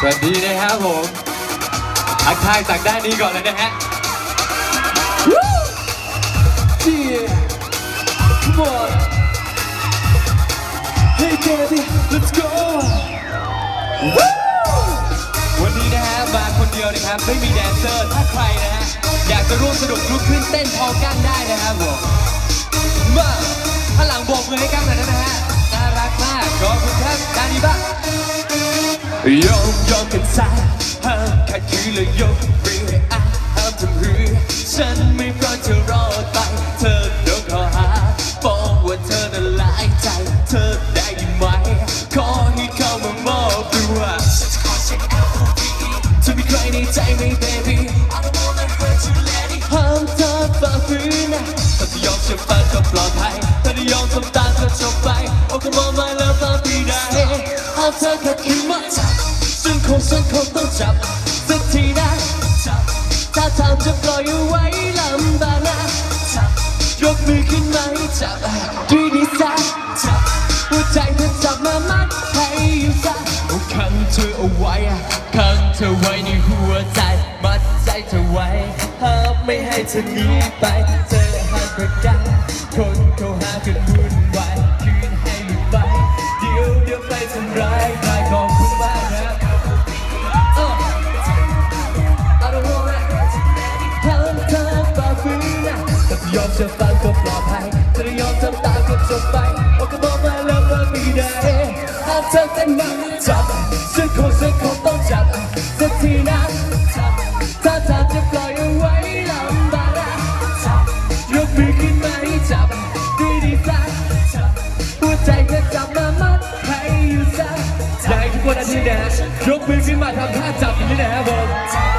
สวัสดีนะครับผมทักทายจากด้านนี้ก่อนเลยนะฮะ Yeah, come on. Hey, baby, let's go. วันนี้นะฮะมาคนเดียวนะครับ ไม่มีแดนเซอร์ ถ้าใครนะฮะ อยากจะร่วมสนุกลุกขึ้นเต้นพอกั้งได้นะครับผมมาข้างหลังโบกมือให้กั้งหน่อยได้ไหมฮะน่ารักมากขอบคุณครับด้านนี้บ้า โยกโยกกันซ้ายห้ามขัดขืนและยกเรืออะห้ามทำหือฉันไม่พร้อมจะรอดไป เธอโดนข้อหาบอกว่าเธอน่ะหลายใจ เธอได้ยินไหม ขอให้เข้ามามอบตัวฉันจะขอเช็ค L-O-V-E เธอมีใครในใจไหม baby I don't wanna hurt you lady ห้ามเธอฝ่าฝืนนะถ้าจะยอมเชื่อฟังก็ปลอดภัยถ้าจะยอมทำตามก็จบไป Oh come on my love I'll be there หากเธอขัดขืนมา ฉันคงต้องจับ สักทีนะจับถ้าทางจะปล่อยเอาไว้ลำบากนะจับยกมือขึ้นมาให้จับด้วยดีซะจับหัวใจเธอจับมามัดให้อยู่ซะโอ้ขังเธอเอาไว้ขังเธอไว้ในหัวใจ มัดใจเธอไว้ห้ามไม่ให้เธอหนีไป เธอหันประกันคนเขาหากันวุ่น แต่ถ้ายอมเชื่อฟังก็ปลอดภัยถ้าไม่ยอมทำตามก็จบไปโอ้ก็บอกมาแล้วว่าไม่ได้หากเธอเป็นมาจับฉันคงฉันคงต้องจับสักทีนะจับถ้าทางจะปล่อยเอาไว้ลำบากนะจับยกมือขึ้นมาให้จับดีดีซะจับหัวใจจะจับมามัดให้อยู่ซะอยากให้ทุกคนอาทิตย์นะฮะยกมือขึ้นมาทำท่าจับอย่างนี้นะครับผม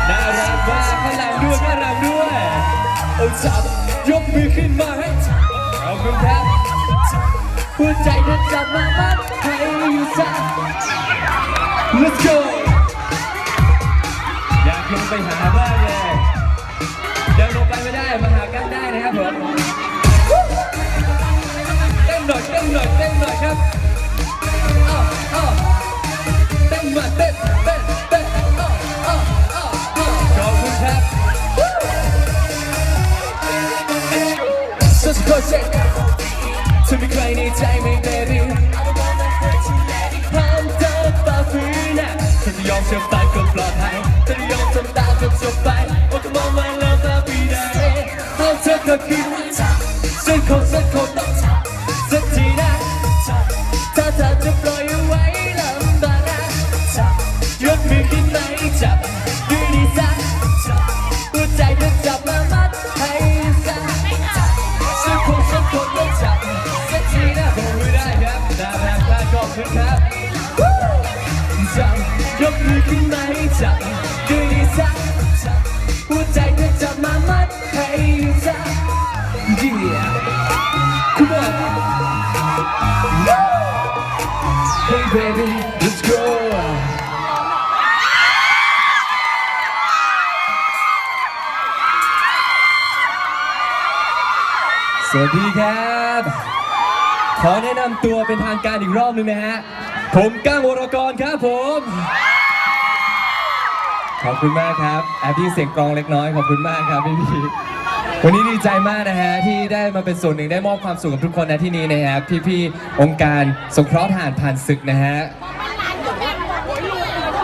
น่ารักมากข้างหลังด้วยข้างหลังด้วยโอ้จับ ยกมือขึ้นมาให้จับขอบคุณครับหัวใจจะจับมามัดให้อยู่ซะ Let's go อยากลงไปหาบ้างเลยเดินลงไปไม่ได้มาหากันได้นะครับผมเต้นหน่อยเต้นหน่อยเต้นหน่อยครับ เธอมีใครในใจไหม baby ห้ามเธอฝ่าฝืนนะถ้าจ จับยกมือขึ้นมาให้จับด้วยดีซะหัวใจเธอจับมามัดให้ซะ Yeah Come on Hey baby let's go สวัสดีครับ ขอแนะนำตัวเป็นทางการอีกรอบหนึ่งนะฮะ ผมก้างวรกรครับผม ขอบคุณมากครับแอบที่เสียงกรองเล็กน้อยขอบคุณมากครับพี่พี่วันนี้ดีใจมากนะฮะที่ได้มาเป็นส่วนหนึ่งได้มอบความสุขกับทุกคนนะที่นี่นะครับพี่พี่องค์การสงเคราะห์ทหารผ่านศึกนะฮะ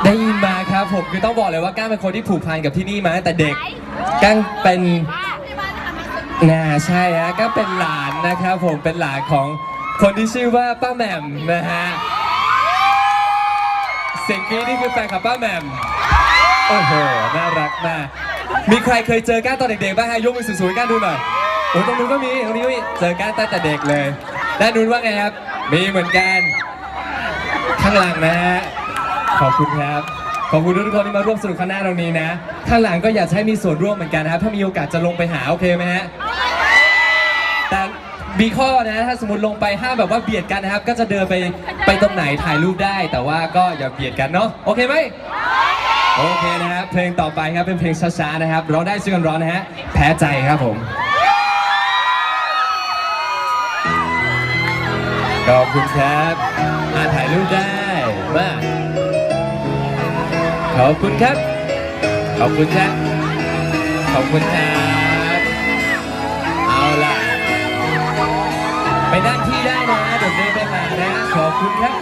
ได้ยินมาครับผมคือต้องบอกเลยว่าก้างเป็นคนที่ผูกพันกับที่นี่มาตั้งแต่เด็กก้างเป็นน่าใช่ฮะก็เป็นหลานนะครับผมเป็นหลานของคนที่ชื่อว่าป้าแหม่มนะฮะ เสียงกรี๊ดนี่คือแฟนคลับป้าแหม่มโอ้โห น่ารักมาก มีใครเคยเจอก้างตอนเด็กๆบ้างฮะยกมือสูงๆก้าดูหน่อย โอ้ตรงนู้นก็มีตรงนี้ก็มีเจอก้างตั้งแต่เด็กเลย ด้านนู้นว่าไงครับ มีเหมือนกัน ข้างหลังนะฮะ ขอบคุณครับ ขอบคุณทุกคนที่มาร่วมสนุกข้างหน้าตรงนี้นะ ข้างหลังก็อยากให้มีส่วนร่วมเหมือนกันนะครับ ถ้ามีโอกาสจะลงไปหาโอเคไหมฮะ แต่ มีข้อนะถ้าสมมติลงไปห้ามแบบว่าเบียดกันนะครับ ก็จะเดินไปไปตรงไหนถ่ายรูปได้ แต่ว่าก็อย่าเบียดกันเนาะโอเคไหมโอเคนะครับเพลงต่อไปครับเป็นเพลงช้าๆนะครับร้องได้ชื่อกันร้อนนะฮะแพ้ใจครับผมขอบคุณครับมาถ่ายรูปได้มาขอบคุณครับ ขอบคุณครับขอบคุณครับ คุณครับ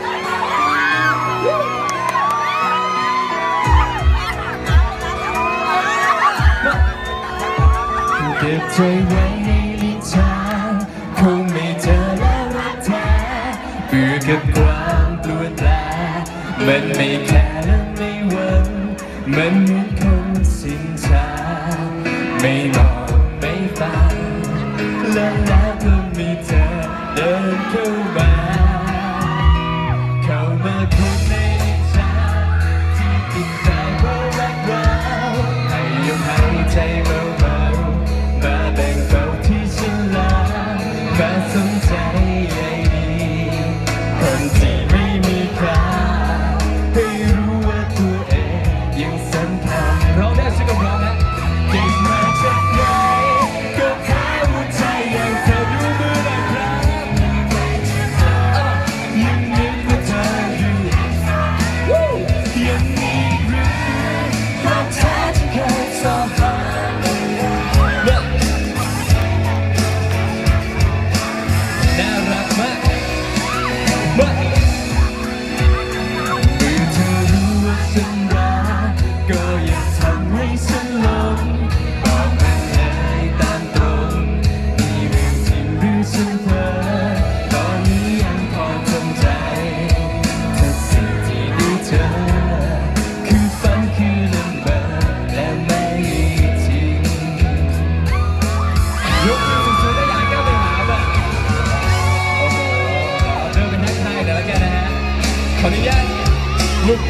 เก็บใจไว้ในลิ้นชาคงไม่เจอแล้วรักแท้เมื่อกับใคร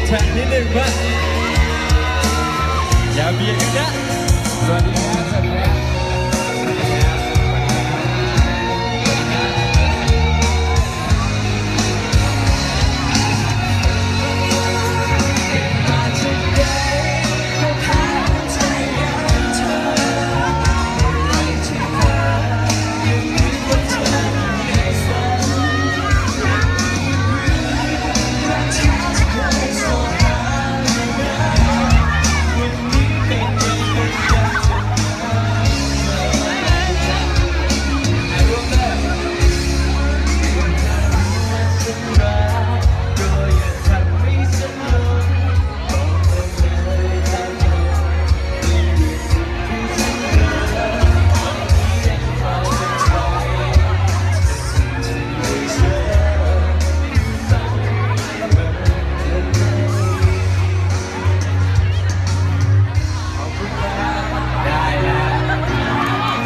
แฉะนิดหนึ่งว่าอย่าเบียดกันนะสวัสดีครับ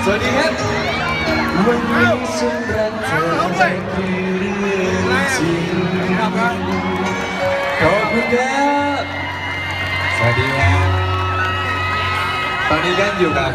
วัสดีครับวันนี้ฉันรักเธอไม่คือเรื่องจริงขอบคุณครับสวัสดีครับตอนนี้กันอยู่กับ